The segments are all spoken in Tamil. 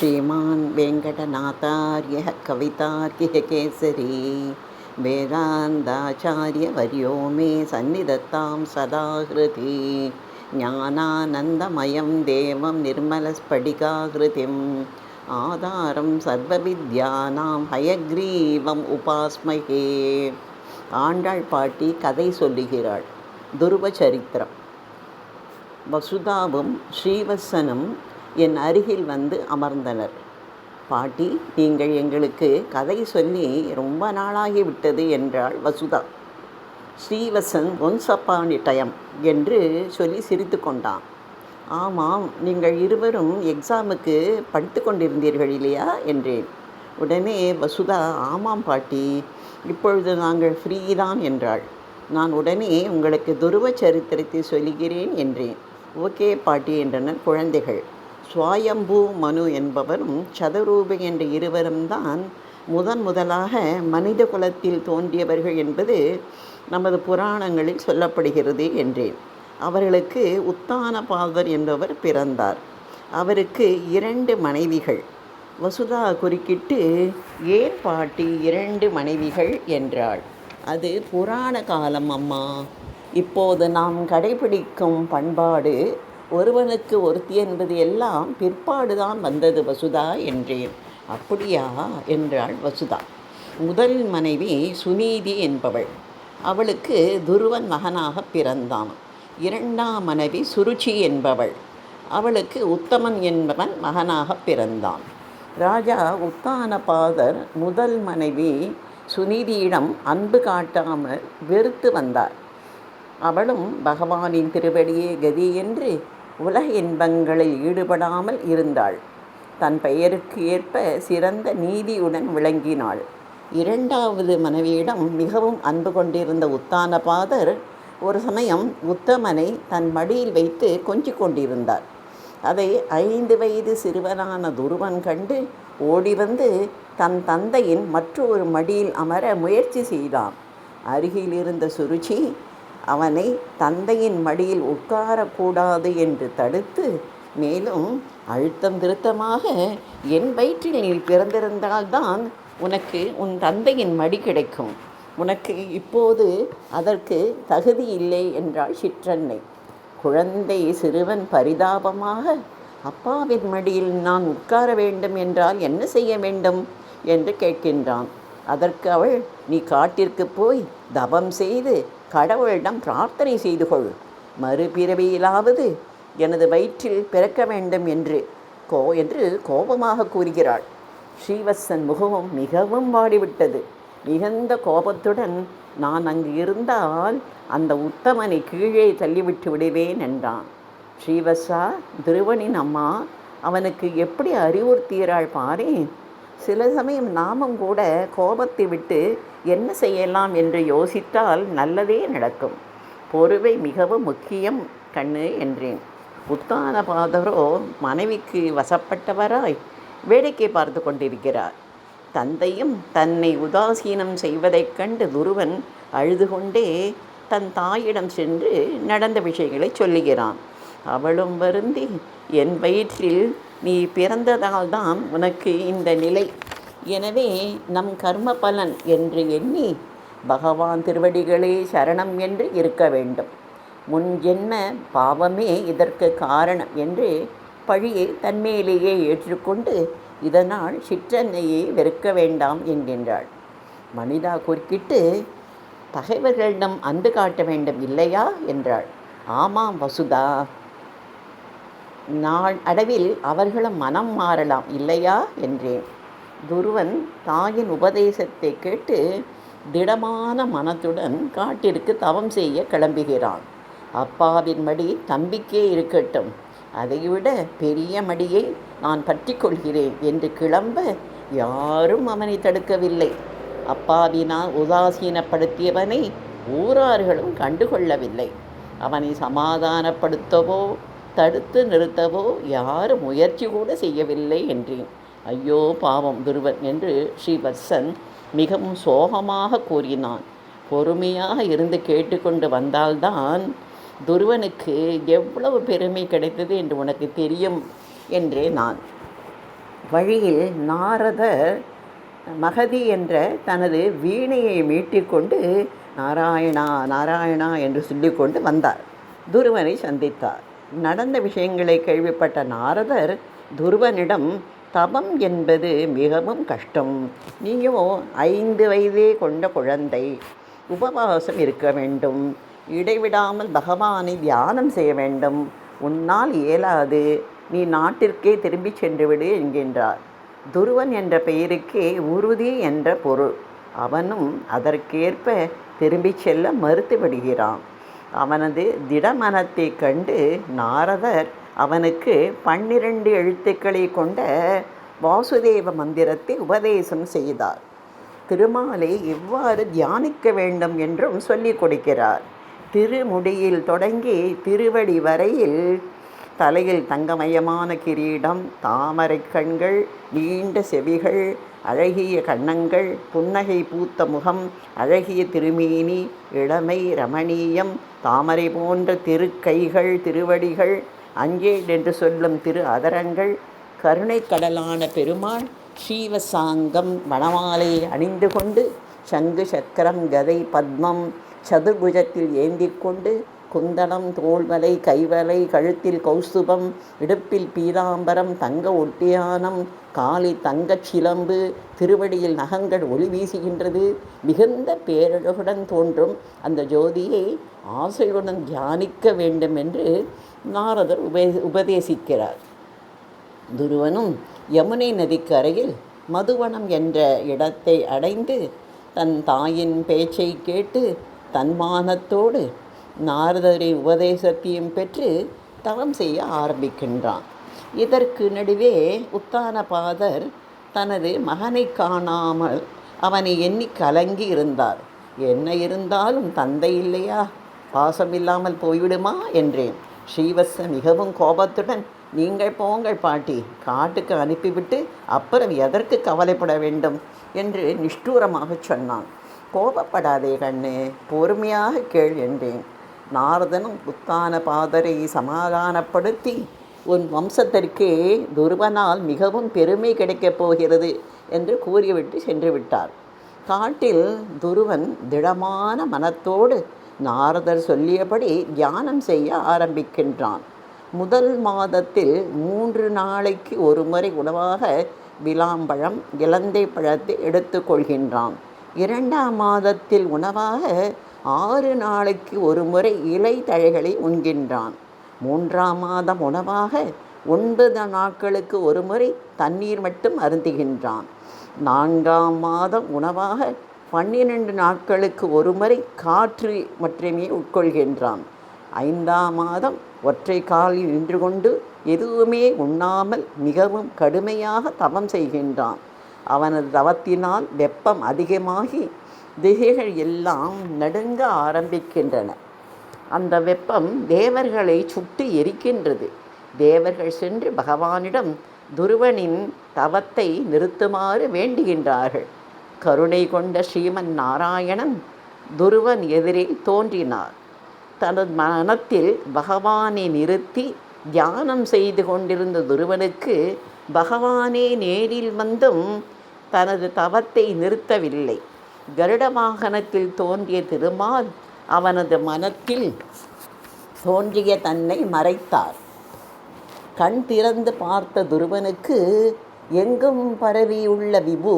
श्रीमान् वेङ्कटनाथार्यः कवितार्किहकेसरी वेदान्ताचार्यवर्यो मे सन्निधत्तां सदा हृदि ज्ञानानन्दमयं देवं निर्मलस्फटिकाकृतिम् आधारं सर्वविद्यानां हयग्रीवम् उपास्महे ஆண்டாள் பாட்டி கதை சொல்லுகிறாள் துருவ சரித்திரம் வசுதாவும் ஸ்ரீவத்சனும் என் அருகில் வந்து அமர்ந்தனர். பாட்டி நீங்கள் எங்களுக்கு கதை சொல்லி ரொம்ப நாளாகி விட்டது என்றாள் Vasudha. Srivasan once upon time என்று சொல்லி சிரித்து கொண்டான். ஆமாம் நீங்கள் இருவரும் எக்ஸாமுக்கு படித்து கொண்டிருந்தீர்கள் இல்லையா? என்றேன். உடனே வசுதா ஆமாம் பாட்டி இப்பொழுது நாங்கள் ஃப்ரீ தான் என்றாள். நான் உடனே உங்களுக்கு துருவ சரித்திரத்தை சொல்கிறேன் என்றேன். ஓகே பாட்டி என்றனர் குழந்தைகள். சுவாயம்பூ மனு என்பவரும் சதரூபி என்ற இருவரும் தான் முதன் முதலாக மனித குலத்தில் தோன்றியவர்கள் என்பது நமது புராணங்களில் சொல்லப்படுகிறது என்றேன் அவர்களுக்கு உத்தான பாதர் என்பவர் பிறந்தார். அவருக்கு இரண்டு மனைவிகள். வசுதா குறுக்கிட்டு ஏன் பாட்டி இரண்டு மனைவிகள்? என்றாள். அது புராண காலம் அம்மா. இப்போது நாம் கடைபிடிக்கும் பண்பாடு ஒருவனுக்கு ஒருத்தி என்பது எல்லாம் பிற்பாடுதான் வந்தது வசுதா என்றேன். அப்படியா? என்றாள் வசுதா. முதல் மனைவி சுனீதி என்பவள். அவளுக்கு துருவன் மகனாக பிறந்தான். இரண்டாம் மனைவி சுருச்சி என்பவள். அவளுக்கு உத்தமன் என்பவன் மகனாக பிறந்தான். ராஜா உத்தானபாதர் முதல் மனைவி சுநீதியிடம் அன்பு காட்டாமல் வெறுத்து வந்தார். அவளும் பகவானின் திருவடியே கதி என்று உலக இன்பங்களில் ஈடுபடாமல் இருந்தாள். தன் பெயருக்கு ஏற்ப சிறந்த நீதியுடன் விளங்கினாள். இரண்டாவது மனைவியிடம் மிகவும் அன்பு கொண்டிருந்த உத்தானபாதர் ஒரு சமயம் உத்தமனை தன் மடியில் வைத்து கொஞ்சிக் கொண்டிருந்தார். அதை ஐந்து வயது சிறுவனான துருவன் கண்டு ஓடி வந்து தன் தந்தையின் மற்றொரு மடியில் அமர முயற்சி செய்தான். அருகில் இருந்த சுருச்சி அவனை தந்தையின் மடியில் உட்காரக்கூடாது என்று தடுத்து மேலும் அழுத்தம் திருத்தமாக என் வயிற்றில் நீ பிறந்திருந்தால்தான் உனக்கு உன் தந்தையின் மடி கிடைக்கும். உனக்கு இப்போது அதற்கு தகுதி இல்லை என்றாள் சிற்றன்னை. குழந்தை சிறுவன் பரிதாபமாக அப்பாவின் மடியில் நான் உட்கார வேண்டும் என்றால் என்ன செய்ய வேண்டும்? என்று கேட்கின்றான். அதற்கு அவள் நீ காட்டிற்கு போய் தபம் செய்து கடவுளிடம் பிரார்த்தனை செய்து கொள். மறுபிறவியிலாவது எனது வயிற்றில் பிறக்க வேண்டும் என்று கோ என்று கோபமாக கூறுகிறாள். ஸ்ரீவத்சன் முகமும் மிகவும் வாடிவிட்டது. மிகுந்த கோபத்துடன் நான் அங்கு இருந்தால் அந்த உத்தமனை கீழே தள்ளிவிட்டு விடுவேன் என்றான். ஸ்ரீவத்சா துருவனின் அம்மா அவனுக்கு எப்படி அறிவுறுத்துகிறாள் பாரேன்? சில சமயம் நாமும் கூட கோபத்தை விட்டு என்ன செய்யலாம் என்று யோசித்தால் நல்லதே நடக்கும். பொறுவை மிகவும் முக்கியம் கண்ணு என்றேன். உத்தானபாதரோ மனைவிக்கு வசப்பட்டவராய் வேடிக்கை பார்த்து கொண்டிருக்கிறார். தந்தையும் தன்னை உதாசீனம் செய்வதைக் கண்டு துருவன் அழுது கொண்டே தன் தாயிடம் சென்று நடந்த விஷயங்களை சொல்லுகிறான். அவளும் வருந்தி என் வயிற்றில் நீ பிறந்ததால்தான் உனக்கு இந்த நிலை. எனவே நம் கர்ம பலன் என்று எண்ணி பகவான் திருவடிகளே சரணம் என்று இருக்க வேண்டும். முன் ஜென்ம பாவமே இதற்கு காரணம் என்று பழியை தன்மையிலேயே ஏற்றுக்கொண்டு இதனால் சிற்றன்னையை வெறுக்க வேண்டாம் என்கின்றாள். மனிதா குறுக்கிட்டு பகைவர்களிடம் அன்பு காட்ட வேண்டும் இல்லையா? என்றாள். ஆமாம் வசுதா நாள் அளவில் அவர்களும் மனம் மாறலாம் இல்லையா? என்றேன். துருவன் தாயின் உபதேசத்தை கேட்டு திடமான மனத்துடன் காட்டிற்கு தவம் செய்ய கிளம்புகிறான். அப்பாவின் மடி தம்பிக்கே இருக்கட்டும். அதைவிட பெரிய மடியை நான் பற்றி கொள்கிறேன் என்று கிளம்ப யாரும் அவனை தடுக்கவில்லை. அப்பாவினால் உதாசீனப்படுத்தியவனை ஊரார்களும் கண்டுகொள்ளவில்லை. அவனை சமாதானப்படுத்தவோ தடுத்து நிறுத்தவோ யாரும் முயற்சி கூட செய்யவில்லை என்றேன். ஐயோ பாவம் துருவன் என்று ஸ்ரீவத்சன் மிகவும் சோகமாக கூறினான். பொறுமையாக இருந்து கேட்டுக்கொண்டு வந்தால்தான் துருவனுக்கு எவ்வளவு பெருமை கிடைத்தது என்று உனக்கு தெரியும் என்றே நான். வழியில் நாரதர் மகதி என்ற தனது வீணையை மீட்டிக்கொண்டு நாராயணா நாராயணா என்று சொல்லிக்கொண்டு வந்தார். துருவனை சந்தித்தார். நடந்த விஷயங்களை கேள்விப்பட்ட நாரதர் துருவனிடம் தபம் என்பது மிகவும் கஷ்டம். நீயோ ஐந்து வயதே கொண்ட குழந்தை. உபவாசம் இருக்க வேண்டும். இடைவிடாமல் பகவானை தியானம் செய்ய வேண்டும். உன்னால் இயலாது. நீ நாட்டிற்கே திரும்பிச் சென்றுவிடு என்கின்றார். துருவன் என்ற பெயருக்கே உறுதி என்ற பொருள். அவனும் அதற்கேற்ப திரும்பிச் செல்ல மறுத்து விடுகிறான். அவனது திடமனத்தை கண்டு நாரதர் அவனுக்கு பன்னிரண்டு எழுத்துக்களை கொண்ட வாசுதேவ மந்திரத்தை உபதேசம் செய்தார். திருமாலை எவ்வாறு தியானிக்க வேண்டும் என்றும் சொல்லிக் கொடுக்கிறார். திருமுடியில் தொடங்கி திருவடி வரையில் தலையில் தங்கமயமான கிரீடம் தாமரை கண்கள் நீண்ட செவிகள் அழகிய கண்ணங்கள் புன்னகை பூத்த முகம் அழகிய திருமேனி இளமை ரமணீயம் தாமரை போன்ற திருக்கைகள் திருவடிகள் அங்கே என்று சொல்லும் திரு அதரங்கள் கருணைக்கடலான பெருமாள் ஸ்ரீவசாங்கம் வனமாலை அணிந்து கொண்டு சங்கு சக்கரம் கதை பத்மம் சதுர்புஜத்தில் ஏந்தி கொண்டு குந்தளம் தோள்வலை கைவலை கழுத்தில் கௌஸ்துபம் இடுப்பில் பீதாம்பரம் தங்க ஒட்டியானம் காலி தங்கச் சிலம்பு திருவடியில் நகங்கள் ஒளி வீசுகின்றது. மிகுந்த பேரழகுடன் தோன்றும் அந்த ஜோதியை ஆசையுடன் தியானிக்க வேண்டும் என்று நாரதர் உபே உபதேசிக்கிறார். துருவனும் யமுனை நதிக்கு அருகில் மதுவனம் என்ற இடத்தை அடைந்து தன் தாயின் பேச்சை கேட்டு தன்மானத்தோடு நாரதரின் உபதேசத்தையும் பெற்று தவம் செய்ய ஆரம்பிக்கின்றான். இதற்கு நடுவே உத்தானபாதர் தனது மகனை காணாமல் அவனை எண்ணி கலங்கி இருந்தார். என்ன இருந்தாலும் தந்தை இல்லையா? பாசம் இல்லாமல் போய்விடுமா? என்றேன். ஸ்ரீவத்ச மிகவும் கோபத்துடன் நீங்கள் போங்கள் பாட்டி காட்டுக்கு அனுப்பிவிட்டு அப்புறம் எதற்கு கவலைப்பட வேண்டும்? என்று நிஷ்டூரமாக சொன்னான். கோபப்படாதே கண்ணு பொறுமையாக கேள் என்றேன். நாரதனும் புத்தான பாதரை சமாதானப்படுத்தி உன் வம்சத்திற்கே துருவனால் மிகவும் பெருமை கிடைக்கப் போகிறது என்று கூறிவிட்டு சென்று விட்டார் காட்டில் துருவன் திடமான மனத்தோடு நாரதர் சொல்லியபடி தியானம் செய்ய ஆரம்பிக்கின்றான். முதல் மாதத்தில் மூன்று நாளைக்கு ஒரு முறை உணவாக விளாம்பழம் இலந்தை பழத்தை எடுத்துக்கொள்கின்றான் இரண்டாம் மாதத்தில் உணவாக ஆறு நாளைக்கு ஒரு முறை இலை தழைகளை உண்கின்றான். மூன்றாம் மாதம் உணவாக ஒன்பது நாட்களுக்கு ஒரு முறை தண்ணீர் மட்டும் அருந்துகின்றான். நான்காம் மாதம் உணவாக பன்னிரண்டு நாட்களுக்கு ஒரு முறை காற்று மட்டுமே உட்கொள்கின்றான். ஐந்தாம் மாதம் ஒற்றை காலில் நின்று கொண்டு எதுவுமே உண்ணாமல் மிகவும் கடுமையாக தவம் செய்கின்றான். அவனது தவத்தினால் வெப்பம் அதிகமாகி திகைகள் எல்லாம் நடுங்க ஆரம்பிக்கின்றன. அந்த வெப்பம் தேவர்களை சுட்டு எரிக்கின்றது. தேவர்கள் சென்று பகவானிடம் துருவனின் தவத்தை நிறுத்துமாறு வேண்டுகின்றார்கள். கருணை கொண்ட ஸ்ரீமன் நாராயணன் துருவன் எதிரில் தோன்றினார். தனது மனத்தில் பகவானை நிறுத்தி தியானம் செய்து கொண்டிருந்த துருவனுக்கு பகவானே நேரில் வந்தும் தனது தவத்தை நிறுத்தவில்லை. கருட வாகனத்தில் தோன்றிய திருமால் அவனது மனத்தில் தோன்றிய தன்னை மறைத்தார். கண் திறந்து பார்த்த துருவனுக்கு எங்கும் பரவியுள்ள விபு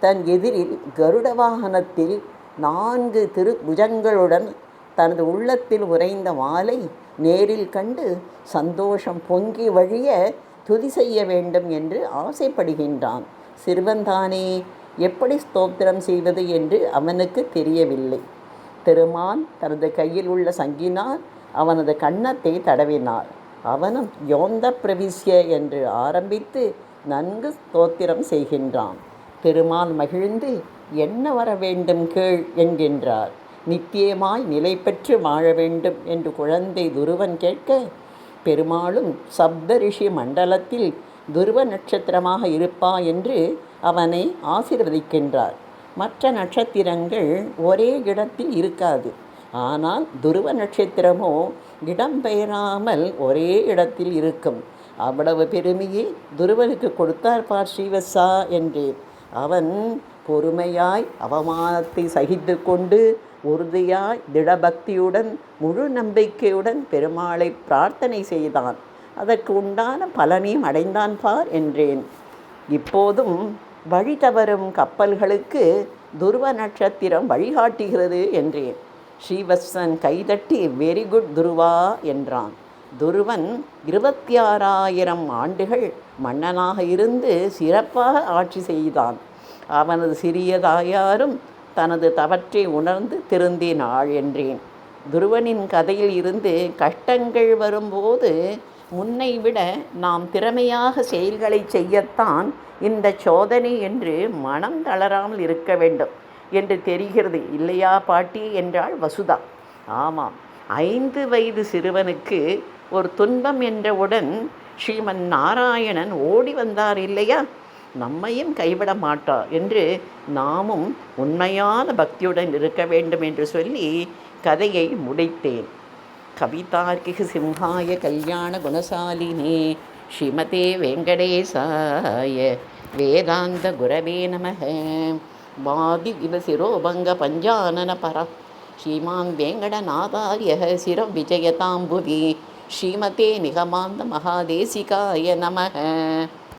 தன் எதிரில் கருட வாகனத்தில் நான்கு திரு புஜங்களுடன் தனது உள்ளத்தில் உறைந்த மாலை நேரில் கண்டு சந்தோஷம் பொங்கி வழிய துதி செய்ய வேண்டும் என்று ஆசைப்படுகின்றான். சிறுவன்தானே எப்படி ஸ்தோத்திரம் செய்வது என்று அவனுக்கு தெரியவில்லை. திருமான் தனது கையில் உள்ள சங்கினால் அவனது கன்னத்தை தடவினார். அவனும் யோந்த பிரவிசிய என்று ஆரம்பித்து நன்கு ஸ்தோத்திரம் செய்கின்றான். திருமால் மகிழ்ந்து என்ன வர வேண்டும் கேள் என்கின்றார். நித்தியமாய் நிலை பெற்று வாழ வேண்டும் என்று குழந்தை துருவன் கேட்க பெருமாளும் சப்த ரிஷி மண்டலத்தில் துருவ நட்சத்திரமாக இருப்பா என்று அவனை ஆசீர்வதிக்கின்றார். மற்ற நட்சத்திரங்கள் ஒரே இடத்தில் இருக்காது. ஆனால் துருவ நட்சத்திரமோ இடம் பெயராமல் ஒரே இடத்தில் இருக்கும். அவ்வளவு பெருமையை துருவனுக்கு கொடுத்தார் பார் ஸ்ரீவசா என்று. அவன் பொறுமையாய் அவமானத்தை சகித்து கொண்டு உறுதியாய் திடபக்தியுடன் முழு நம்பிக்கையுடன் பெருமாளை பிரார்த்தனை செய்தான். அதற்கு உண்டான பலனையும் அடைந்தான் பார் என்றேன். இப்போதும் வழி தவறும் கப்பல்களுக்கு துருவ நட்சத்திரம் வழிகாட்டுகிறது என்றேன். ஸ்ரீவத்சன் கைதட்டி வெரி குட் துருவா என்றான். துருவன் இருபத்தி ஆறாயிரம் ஆண்டுகள் மன்னனாக இருந்து சிறப்பாக ஆட்சி செய்தான். அவனது சிறிய தாயாரும் தனது தவற்றை உணர்ந்து திருந்தினாள் என்றேன். துருவனின் கதையில் இருந்து கஷ்டங்கள் வரும்போது முன்னை விட நாம் திறமையாக செயல்களை செய்யத்தான் இந்த சோதனை என்று மனம் தளராமல் இருக்க வேண்டும் என்று தெரிகிறது. இல்லையா பாட்டி? என்றாள் வசுதா. ஆமாம். ஐந்து வயது சிறுவனுக்கு ஒரு துன்பம் என்றவுடன் ஸ்ரீமன் நாராயணன் ஓடி வந்தார் இல்லையா? நம்மையும் கைவிட மாட்டார் என்று நாமும் உண்மையான பக்தியுடன் இருக்க வேண்டும் என்று சொல்லி கதையை முடித்தேன். கவிதார்க்கிக சிம்ஹாய கல்யாண குணசாலினே ஸ்ரீமதே வெங்கடேசாய வேதாந்த குரவே நம வாதி விவசிரோபங்க பஞ்சானன பர. ஸ்ரீமான் வேங்கடநாதாரிய சிரம் விஜயதாம்புவி ஸ்ரீமதே நிகமாந்த மகாதேசிகாய நமக.